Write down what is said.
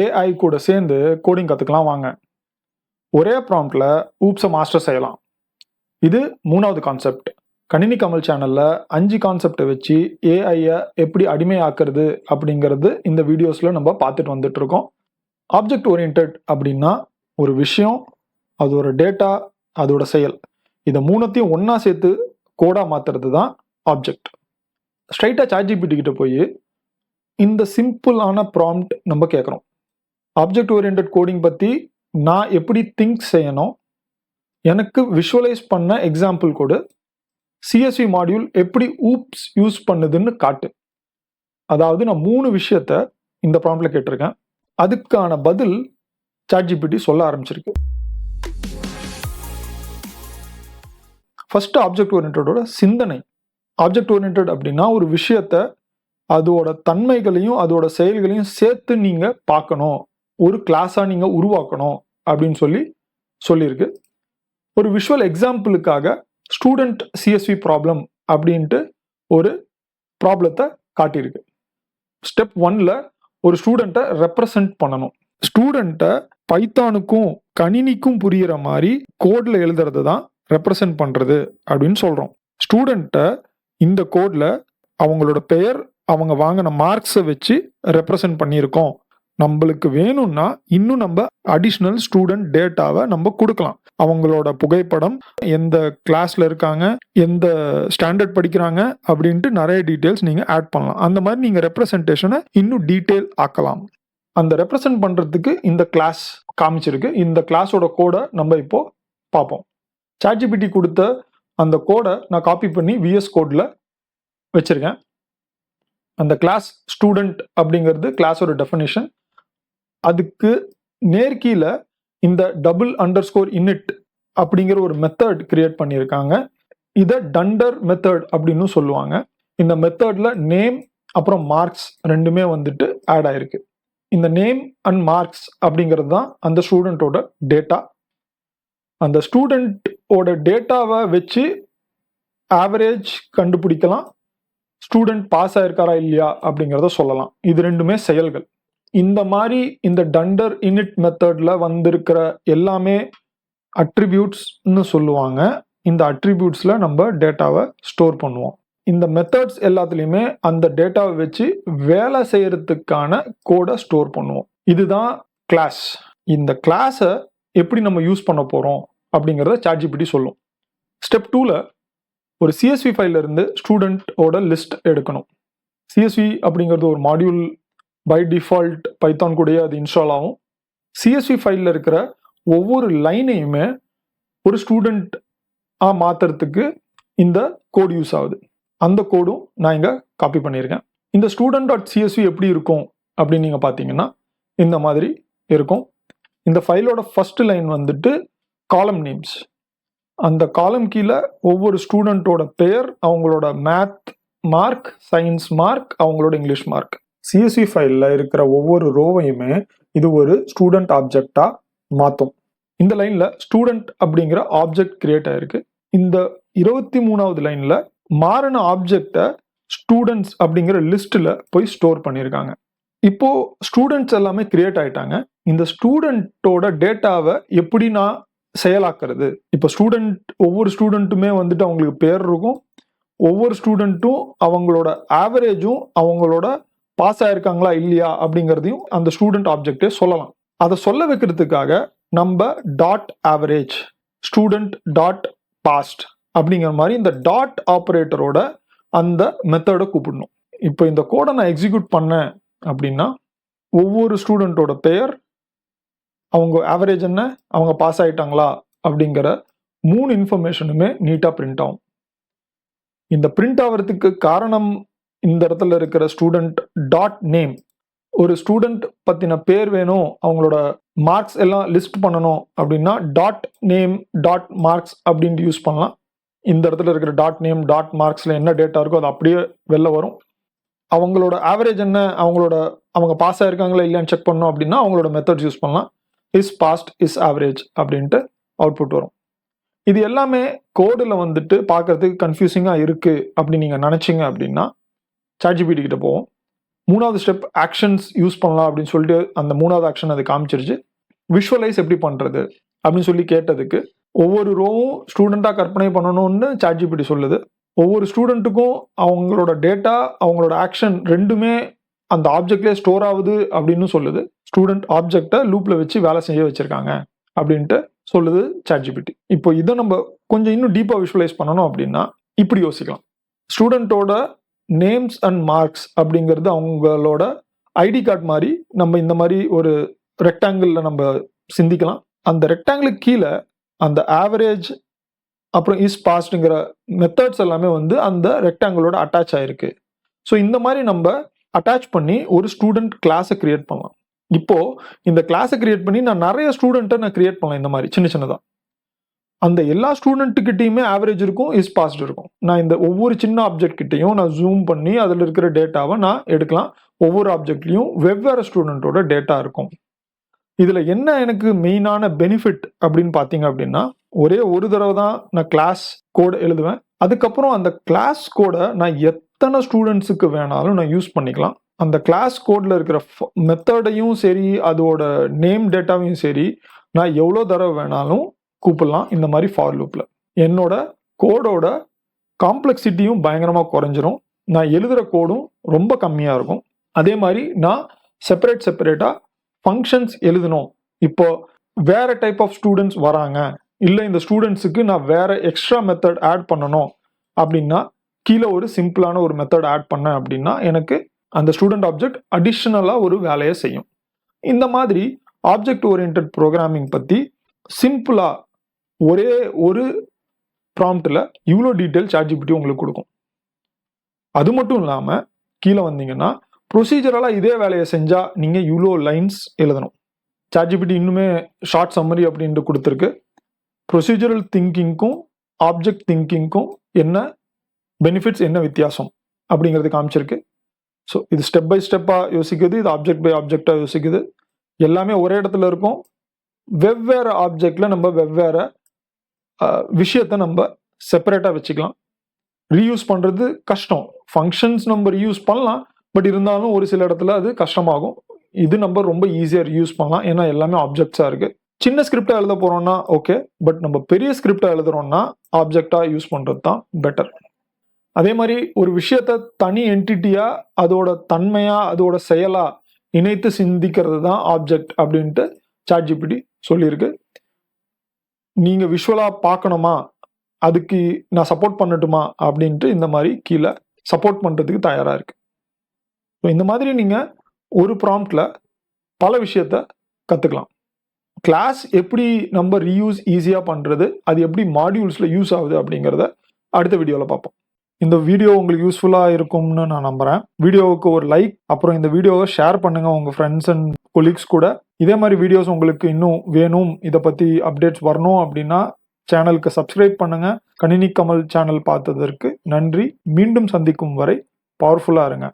AI கூட சேர்ந்து coding கற்றுக்கலாம் வாங்க. ஒரே ப்ராம்ப்டில் ஊப்ஸை மாஸ்டர் செய்யலாம். இது மூணாவது கான்செப்ட் கணினி கமல் சேனலில் அஞ்சு கான்செப்டை வச்சு ஏஐயை எப்படி அடிமையாக்குறது அப்படிங்கிறது இந்த வீடியோஸில் நம்ம பார்த்துட்டு வந்துட்டு இருக்கோம். ஆப்ஜெக்ட் ஓரியன்ட் அப்படின்னா ஒரு விஷயம் அது ஒரு டேட்டா அதோட செயல். இதை மூணுத்தையும் ஒன்றா சேர்த்து கோடாக மாற்றுறது தான் ஆப்ஜெக்ட் ஸ்ட்ரைட்டாக சாட்ஜிபிடி கிட்ட போய் இந்த சிம்பிளான ப்ராம்ப்ட் நம்ம கேட்குறோம் ஆப்ஜெக்ட் ஓரியன்ட் கோடிங் பற்றி நான் எப்படி திங்க் செய்யணும்? எனக்கு விஷுவலைஸ் பண்ண எக்ஸாம்பிள் கொடு. சிஎஸ்வி மாடியூல் எப்படி ஊப்ஸ் யூஸ் பண்ணுதுன்னு காட்டு. அதாவது நான் மூணு விஷயத்த இந்த ப்ராம்ப்ட்ல கேட்டிருக்கேன். அதுக்கான பதில் சாட்ஜிபிடி சொல்ல ஆரம்பிச்சிருக்கு. ஃபர்ஸ்ட் ஆப்ஜெக்ட் ஓரியன்டோட சிந்தனை. ஆப்ஜெக்ட் ஓரியன்ட் அப்படின்னா ஒரு விஷயத்த அதோட தன்மைகளையும் அதோட செயல்களையும் சேர்த்து நீங்கள் பார்க்கணும். ஒரு கிளாஸாக நீங்கள் உருவாக்கணும் அப்படின்னு சொல்லி சொல்லியிருக்கு. ஒரு விஷுவல் எக்ஸாம்பிளுக்காக ஸ்டூடெண்ட் சிஎஸ்வி ப்ராப்ளம் அப்படின்ட்டு ஒரு ப்ராப்ளத்தை காட்டியிருக்கு. ஸ்டெப் ஒன்ல ஒரு ஸ்டூடெண்ட்டை ரெப்ரசன்ட் பண்ணணும். ஸ்டூடெண்ட்டை பைத்தானுக்கும் கணினிக்கும் புரியிற மாதிரி கோடில் எழுதுறது தான் ரெப்ரசன்ட் பண்ணுறது அப்படின்னு சொல்கிறோம் ஸ்டூடெண்ட்டை இந்த கோடில் அவங்களோட பெயர் அவங்க வாங்கின மார்க்ஸை வச்சு ரெப்ரசன்ட் பண்ணியிருக்கோம். நம்மளுக்கு வேணும்னா இன்னும் நம்ம அடிஷ்னல் ஸ்டூடெண்ட் டேட்டாவை நம்ம கொடுக்கலாம். அவங்களோட புகைப்படம் எந்த கிளாஸ்ல இருக்காங்க எந்த ஸ்டாண்டர்ட் படிக்கிறாங்க அப்படின்ட்டு நிறைய டீட்டெயில்ஸ் நீங்க ஆட் பண்ணலாம். அந்த மாதிரி நீங்க ரெப்ரசன்டேஷனை இன்னும் டீட்டெயில் ஆக்கலாம். அந்த ரெப்ரசன்ட் பண்றதுக்கு இந்த கிளாஸ் காமிச்சிருக்கு. இந்த கிளாஸோட கோடை நம்ம இப்போ பார்ப்போம். சாட்ஜிபிடி கொடுத்த அந்த கோடை நான் காப்பி பண்ணி விஎஸ் கோடில் வச்சுருக்கேன். அந்த கிளாஸ் ஸ்டூடெண்ட் அப்படிங்கிறது கிளாஸோட டெஃபினேஷன் அதுக்கு நேர்கீழ இந்த டபுள் அண்டர் ஸ்கோர் இன்னிட் அப்படிங்கிற ஒரு மெத்தட் கிரியேட் பண்ணியிருக்காங்க. இதை டண்டர் மெத்தட் அப்படின்னு சொல்லுவாங்க. இந்த மெத்தடில் நேம் அப்புறம் மார்க்ஸ் ரெண்டுமே வந்துட்டு ஆட் ஆயிருக்கு. இந்த நேம் அண்ட் மார்க்ஸ் அப்படிங்கிறது தான் அந்த ஸ்டூடெண்ட்டோட டேட்டா அந்த ஸ்டூடெண்ட்டோட டேட்டாவை வச்சு ஆவரேஜ் கண்டுபிடிக்கலாம். ஸ்டூடெண்ட் பாஸ் ஆயிருக்காரா இல்லையா அப்படிங்கிறத சொல்லலாம். இது ரெண்டுமே செயல்கள். இந்த மாதிரி இந்த டண்டர் இனிட் மெத்தட்ல வந்திருக்கிற எல்லாமே அட்ரிபியூட்ஸ்னு சொல்லுவாங்க. இந்த அட்ரிபியூட்ஸில் நம்ம டேட்டாவை ஸ்டோர் பண்ணுவோம். இந்த மெத்தட்ஸ் எல்லாத்துலேயுமே அந்த டேட்டாவை வச்சு வேலை செய்கிறதுக்கான கோடை ஸ்டோர் பண்ணுவோம். இதுதான் கிளாஸ் இந்த கிளாஸை எப்படி நம்ம யூஸ் பண்ண போகிறோம் அப்படிங்கிறத சாட்ஜிபிடி சொல்லும். ஸ்டெப் டூவில் ஒரு சிஎஸ்வி ஃபைல்ல இருந்து ஸ்டூடெண்ட்டோட லிஸ்ட் எடுக்கணும். சிஎஸ்வி அப்படிங்கிறது ஒரு மாடியூல் பை டிஃபால்ட் பைத்தான் கூடயே அது இன்ஸ்டால் ஆகும். சிஎஸ்வி ஃபைலில் இருக்கிற ஒவ்வொரு லைனையுமே ஒரு ஸ்டூடெண்ட் ஆ மாத்துறதுக்கு இந்த கோட் யூஸ் ஆகுது. அந்த கோடும் நான் இங்கே காப்பி பண்ணியிருக்கேன். இந்த ஸ்டூடெண்ட் டாட் சிஎஸ்வி எப்படி இருக்கும் அப்படின்னு நீங்கள் பார்த்தீங்கன்னா இந்த மாதிரி இருக்கும். இந்த ஃபைலோட ஃபர்ஸ்ட் லைன் வந்துட்டு காலம் நேம்ஸ் அந்த காலம் கீழே ஒவ்வொரு ஸ்டூடெண்ட்டோட பெயர் அவங்களோட மேத் மார்க் சயின்ஸ் மார்க் அவங்களோட இங்கிலீஷ் மார்க் சிஎஸ்வி ஃபைலில் இருக்கிற ஒவ்வொரு ரோவையுமே இது ஒரு ஸ்டூடெண்ட் ஆப்ஜெக்டாக மாற்றும் இந்த லைனில் ஸ்டூடெண்ட் அப்படிங்கிற ஆப்ஜெக்ட் கிரியேட் ஆயிருக்கு. இந்த இருபத்தி மூணாவது லைனில் மாறின ஆப்ஜெக்டை ஸ்டூடெண்ட்ஸ் அப்படிங்கிற லிஸ்ட்டில் போய் ஸ்டோர் பண்ணியிருக்காங்க இப்போ ஸ்டூடெண்ட்ஸ் எல்லாமே கிரியேட் ஆயிட்டாங்க. இந்த ஸ்டூடெண்ட்டோட டேட்டாவை எப்படி நான் செயலாக்குறது? இப்போ ஸ்டூடெண்ட் ஒவ்வொரு ஸ்டூடெண்ட்டுமே வந்துட்டு அவங்களுக்கு பேர் இருக்கும். ஒவ்வொரு ஸ்டூடெண்ட்டும் அவங்களோட ஆவரேஜும் அவங்களோட பாஸ் ஆயிருக்காங்களா இல்லையா அப்படிங்கிறதையும் அந்த ஸ்டூடெண்ட் ஆப்ஜெக்டே சொல்லலாம். அதை சொல்ல வைக்கிறதுக்காக நம்ம dot average student dot passed அப்படிங்கிற மாதிரி இந்த டாட் ஆப்ரேட்டரோட அந்த மெத்தடை கூப்பிடணும். இப்போ இந்த கோடை நான் எக்ஸிக்யூட் பண்ணேன் அப்படின்னா ஒவ்வொரு ஸ்டூடெண்ட்டோட பெயர் அவங்க ஆவரேஜ் என்ன அவங்க பாஸ் ஆகிட்டாங்களா அப்படிங்கிற மூணு இன்ஃபர்மேஷனுமே நீட்டாக பிரிண்ட் ஆகும். இந்த பிரிண்ட் ஆகிறதுக்கு காரணம் இந்த இடத்துல இருக்கிற ஸ்டூடெண்ட் டாட் நேம் ஒரு ஸ்டூடெண்ட் பற்றின பேர் வேணும் அவங்களோட மார்க்ஸ் எல்லாம் லிஸ்ட் பண்ணணும் அப்படின்னா டாட் நேம் டாட் மார்க்ஸ் அப்படின்ட்டு யூஸ் பண்ணலாம். இந்த இடத்துல இருக்கிற டாட் நேம் டாட் மார்க்ஸில் என்ன டேட்டா இருக்கோ அது அப்படியே வெளில வரும். அவங்களோட ஆவரேஜ் என்ன அவங்களோட அவங்க பாஸ் ஆகிருக்காங்களா இல்லையான்னு செக் பண்ணோம் அப்படின்னா அவங்களோட மெத்தட்ஸ் யூஸ் பண்ணலாம். இஸ் பாஸ்ட் இஸ் ஆவரேஜ் அப்படின்ட்டு அவுட்புட் வரும். இது எல்லாமே கோடில் வந்துட்டு பார்க்கறதுக்கு கன்ஃபியூசிங்காக இருக்குது அப்படின்னு நீங்கள் நினச்சிங்க அப்படின்னா சாட்ஜிபிடி கிட்ட போவோம். மூணாவது ஸ்டெப் ஆக்ஷன்ஸ் யூஸ் பண்ணலாம் அப்படின்னு சொல்லிட்டு அந்த மூணாவது ஆக்ஷன் அது காமிச்சிருச்சு. விஷுவலைஸ் எப்படி பண்ணுறது அப்படின்னு சொல்லி கேட்டதுக்கு ஒவ்வொரு ரோவும் ஸ்டூடெண்ட்டாக கற்பனை பண்ணணும்னு சாட்ஜிபிடி சொல்லுது. ஒவ்வொரு ஸ்டூடெண்ட்டுக்கும் அவங்களோட டேட்டா அவங்களோட ஆக்ஷன் ரெண்டுமே அந்த ஆப்ஜெக்ட்லேயே ஸ்டோர் ஆகுது அப்படின்னு சொல்லுது. ஸ்டூடெண்ட் ஆப்ஜெக்டை லூப்பில் வச்சு வேலை செய்ய வச்சுருக்காங்க அப்படின்ட்டு சொல்லுது சாட்ஜிபிடி இப்போ இதை நம்ம கொஞ்சம் இன்னும் டீப்பாக விஷுவலைஸ் பண்ணணும் அப்படின்னா இப்படி யோசிக்கலாம். ஸ்டூடெண்ட்டோட நேம்ஸ் அண்ட் மார்க்ஸ் அப்படிங்கிறது அவங்களோட ஐடி கார்டு மாதிரி நம்ம இந்த மாதிரி ஒரு ரெக்டாங்கிளில் நம்ம சிந்திக்கலாம். அந்த ரெக்டாங்கிளுக்கு கீழே அந்த ஆவரேஜ் அப்புறம் இஸ் பாஸ்டுங்கிற மெத்தட்ஸ் எல்லாமே வந்து அந்த ரெக்டாங்கிளோட அட்டாச் ஆகிருக்கு ஸோ இந்த மாதிரி நம்ம அட்டாச் பண்ணி ஒரு ஸ்டூடெண்ட் கிளாஸை கிரியேட் பண்ணலாம். இப்போது இந்த கிளாஸை கிரியேட் பண்ணி நான் நிறைய ஸ்டூடெண்ட்டை நான் கிரியேட் பண்ணலாம் இந்த மாதிரி சின்ன சின்னதாக அந்த எல்லா ஸ்டூடெண்ட்டுக்கிட்டையுமே ஆவரேஜ் இருக்கும் இஸ் பாஸ்ட் இருக்கும். நான் இந்த ஒவ்வொரு சின்ன ஆப்ஜெக்ட் கிட்டையும் நான் ஜூம் பண்ணி அதில் இருக்கிற டேட்டாவை நான் எடுக்கலாம். ஒவ்வொரு ஆப்ஜெக்ட்லையும் வெவ்வேறு ஸ்டூடெண்ட்டோட டேட்டா இருக்கும். இதில் என்ன எனக்கு மெயினான பெனிஃபிட் அப்படின்னு பார்த்தீங்க அப்படின்னா ஒரே ஒரு தடவை தான் நான் கிளாஸ் கோட் எழுதுவேன். அதுக்கப்புறம் அந்த கிளாஸ் கோடை நான் எத்தனை ஸ்டூடெண்ட்ஸுக்கு வேணாலும் நான் யூஸ் பண்ணிக்கலாம். அந்த கிளாஸ் கோடில் இருக்கிற மெத்தடையும் சரி அதோட நேம் டேட்டாவையும் சரி நான் எவ்வளோ தடவை வேணாலும் கூப்பிடலாம் இந்த மாதிரி ஃபார் லூப்பில் என்னோட கோடோட காம்ப்ளெக்சிட்டியும் பயங்கரமாக குறைஞ்சிரும். நான் எழுதுகிற கோடும் ரொம்ப கம்மியாக இருக்கும். அதே மாதிரி நான் செப்பரேட் செப்பரேட்டாக ஃபங்க்ஷன்ஸ் எழுதணும். இப்போ வேறு டைப் ஆஃப் ஸ்டூடெண்ட்ஸ் வராங்க. இல்லை இந்த ஸ்டூடெண்ட்ஸுக்கு நான் வேறு எக்ஸ்ட்ரா மெத்தட் ஆட் பண்ணணும் அப்படின்னா கீழே ஒரு சிம்பிளான ஒரு மெத்தட் ஆட் பண்ணேன் அப்படின்னா எனக்கு அந்த ஸ்டூடெண்ட் ஆப்ஜெக்ட் அடிஷ்னலாக ஒரு வேலையை செய்யும். இந்த மாதிரி ஆப்ஜெக்ட் ஓரியன்ட் ப்ரோக்ராமிங் பற்றி சிம்பிளாக ஒரே ஒரு ப்ராம்ப்டில் இவ்வளோ டீட்டெயில் சாட்ஜிபிட்டி உங்களுக்கு கொடுக்கும். அது மட்டும் இல்லாமல் கீழே வந்தீங்கன்னா ப்ரொசீஜரலாக இதே வேலையை செஞ்சால் நீங்கள் இவ்வளோ லைன்ஸ் எழுதணும். சாட்ஜிபிட்டி இன்னுமே ஷார்ட் சம்மரி அப்படின்ட்டு கொடுத்துருக்கு. ப்ரொசீஜரல் திங்கிங்க்கும் ஆப்ஜெக்ட் திங்கிங்க்கும் என்ன பெனிஃபிட்ஸ் என்ன வித்தியாசம் அப்படிங்கிறது காமிச்சிருக்கு. ஸோ இது ஸ்டெப் பை ஸ்டெப்பாக யோசிக்குது இது ஆப்ஜெக்ட் பை ஆப்ஜெக்டாக யோசிக்குது. எல்லாமே ஒரே இடத்துல இருக்கும். வெவ்வேறு ஆப்ஜெக்டில் நம்ம வெவ்வேறு விஷயத்த நம்ம செப்பரேட்டாக வச்சுக்கலாம். ரீயூஸ் பண்ணுறது கஷ்டம். ஃபங்க்ஷன்ஸ் நம்ம ரீயூஸ் பண்ணலாம். பட் இருந்தாலும் ஒரு சில இடத்துல அது கஷ்டமாகும். இது நம்ம ரொம்ப ஈஸியாக ரீயூஸ் பண்ணலாம். ஏன்னா எல்லாமே ஆப்ஜெக்ட்ஸாக இருக்குது சின்ன ஸ்கிரிப்டாக எழுத போகிறோம்னா ஓகே பட் நம்ம பெரிய ஸ்கிரிப்டாக எழுதுறோம்னா ஆப்ஜெக்டாக யூஸ் பண்ணுறது தான் பெட்டர் அதே மாதிரி ஒரு விஷயத்த தனி என்டிட்டியாக அதோட தன்மையாக அதோட செயலாக இணைத்து சிந்திக்கிறது தான் ஆப்ஜெக்ட் அப்படின்ட்டு சாட்ஜிபிடி சொல்லியிருக்கு. நீங்கள் விஷுவலாக பார்க்கணுமா? அதுக்கு நான் சப்போர்ட் பண்ணட்டுமா? அப்படின்ட்டு இந்த மாதிரி கீழே சப்போர்ட் பண்ணுறதுக்கு தயாராக இருக்குது ஸோ இந்த மாதிரி நீங்கள் ஒரு ப்ராம்ப்டில் பல விஷயத்த கற்றுக்கலாம் கிளாஸ் எப்படி நம்ம ரீயூஸ் ஈஸியாக பண்ணுறது அது எப்படி மாடியூல்ஸில் யூஸ் ஆகுது அப்படிங்கிறத அடுத்த வீடியோவில் பார்ப்போம். இந்த வீடியோ உங்களுக்கு யூஸ்ஃபுல்லாக இருக்கும்னு நான் நம்புகிறேன் வீடியோவுக்கு ஒரு லைக் அப்புறம் இந்த வீடியோவை ஷேர் பண்ணுங்கள் உங்கள் ஃப்ரெண்ட்ஸ் அண்ட் கொலீக்ஸ் கூட. இதே மாதிரி வீடியோஸ் உங்களுக்கு இன்னும் வேணும் இதை பற்றி அப்டேட்ஸ் வரணும் அப்படின்னா சேனலுக்கு சப்ஸ்கிரைப் பண்ணுங்கள் கணினி கமல் சேனல் பார்த்ததற்கு நன்றி. மீண்டும் சந்திக்கும் வரை பவர்ஃபுல்லாக இருங்க.